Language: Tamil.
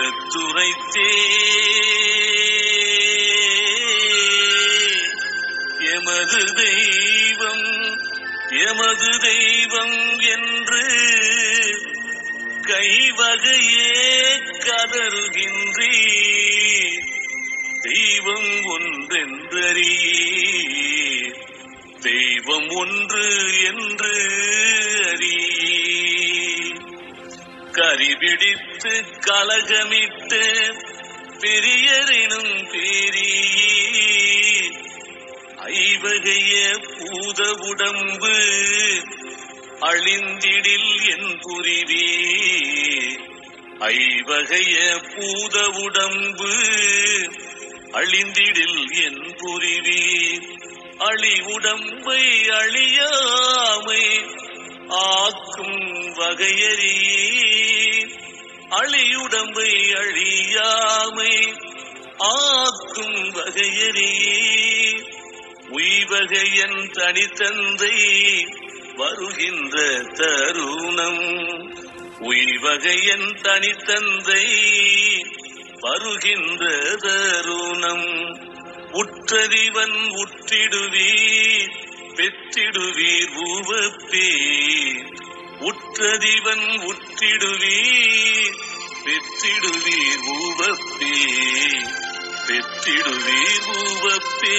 எடுத்துரைத்தே. எமது தெய்வம் எமது தெய்வம் என்று கைவகையே கதறுகின்றே தெய்வம் ஒன்றென்றறியே தெய்வம் ஒன்று என்று கரிபிடித்து கலகமிட்டு பெரியரினும் பெரிய. ஐவகைய பூத உடம்பு அழிந்திடில் என் புரிவே. ஐவகைய பூத உடம்பு அழிந்திடில் என் புரிவே. அழி உடம்பை அழியா ஆக்கும் அழியுடம்பை அழியாமை ஆக்கும் வகையறியே உய்வகையன் தனித்தந்தை வருகின்ற தருணம். உய்வகையன் தனித்தந்தை வருகின்ற தருணம். உற்றறிவன் உற்றிடுவீர் பெற்றிடுவீர் உவப்பீர் உற்றதிவன் உற்றிடுவீர் பெற்றிடுவீர் ஊவப்பே பெற்றிடுவீர் ஊவப்பே.